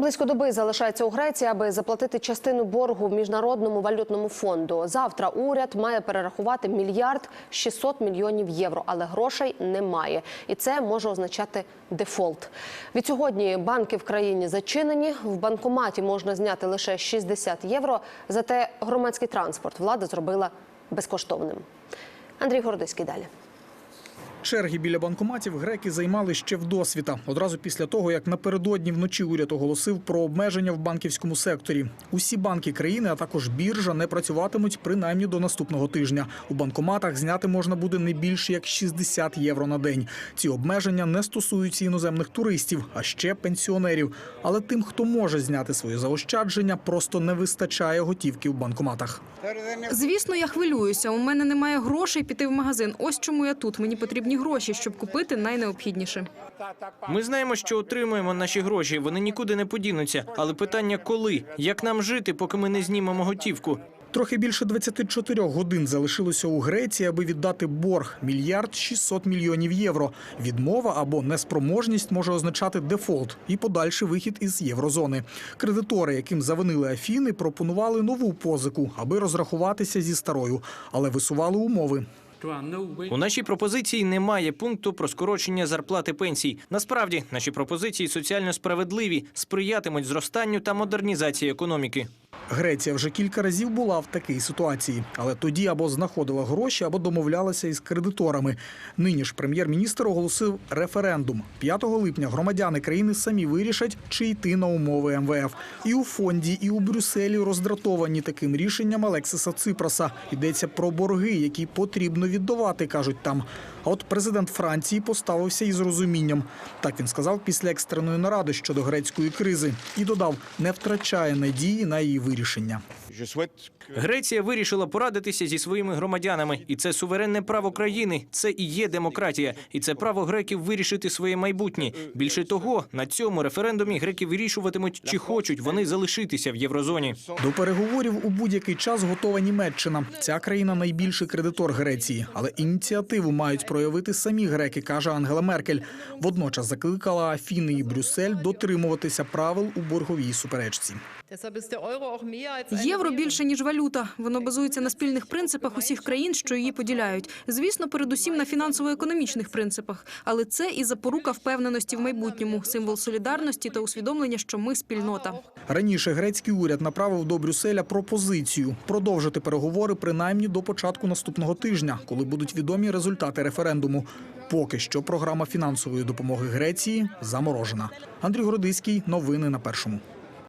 Близько доби залишається у Греції, аби заплатити частину боргу в міжнародному валютному фонду. Завтра уряд має перерахувати мільярд 600 мільйонів євро, але грошей немає, і це може означати дефолт. Від сьогодні банки в країні зачинені. В банкоматі можна зняти лише 60 євро. Зате громадський транспорт влада зробила безкоштовним. Андрій Городиський далі. Черги біля банкоматів греки займали ще вдосвіта. Одразу після того, як напередодні вночі уряд оголосив про обмеження в банківському секторі. Усі банки країни, а також біржа, не працюватимуть принаймні до наступного тижня. У банкоматах зняти можна буде не більше як 60 євро на день. Ці обмеження не стосуються іноземних туристів, а ще пенсіонерів. Але тим, хто може зняти свої заощадження, просто не вистачає готівки в банкоматах. Звісно, я хвилююся. У мене немає грошей піти в магазин. Ось чому я тут. Мені потрібні гроші, щоб купити найнеобхідніше. Ми знаємо, що отримуємо наші гроші. Вони нікуди не подінуться. Але питання коли? Як нам жити, поки ми не знімемо готівку? Трохи більше 24 годин залишилося у Греції, аби віддати борг мільярд 600 мільйонів євро. Відмова або неспроможність може означати дефолт і подальший вихід із єврозони. Кредитори, яким завинили Афіни, пропонували нову позику, аби розрахуватися зі старою, але висували умови. У нашій пропозиції немає пункту про скорочення зарплати пенсій. Насправді, наші пропозиції соціально справедливі, сприятимуть зростанню та модернізації економіки. Греція вже кілька разів була в такій ситуації, але тоді або знаходила гроші, або домовлялася із кредиторами. Нині ж прем'єр-міністр оголосив референдум. 5 липня громадяни країни самі вирішать, чи йти на умови МВФ. І у фонді, і у Брюсселі роздратовані таким рішенням Алексиса Ципроса. Йдеться про борги, які потрібно віддавати, кажуть там. А от президент Франції поставився із розумінням. Так він сказав після екстреної наради щодо грецької кризи і додав, не втрачає надії на її вирішення. Греція вирішила порадитися зі своїми громадянами, і це суверенне право країни. Це і є демократія, і це право греків вирішити своє майбутнє. Більше того, на цьому референдумі греки вирішуватимуть, чи хочуть вони залишитися в єврозоні. До переговорів у будь-який час готова Німеччина. Ця країна найбільший кредитор Греції, але ініціативу мають проявити самі греки, каже Ангела Меркель. Водночас закликала Афіни і Брюссель дотримуватися правил у борговій суперечці. Євро більше ніж валюта. Воно базується на спільних принципах усіх країн, що її поділяють. Звісно, передусім на фінансово-економічних принципах, але це і запорука впевненості в майбутньому, символ солідарності та усвідомлення, що ми спільнота. Раніше грецький уряд направив до Брюсселя пропозицію продовжити переговори принаймні до початку наступного тижня, коли будуть відомі результати референдуму. Поки що програма фінансової допомоги Греції заморожена. Андрій Городиський, новини на першому.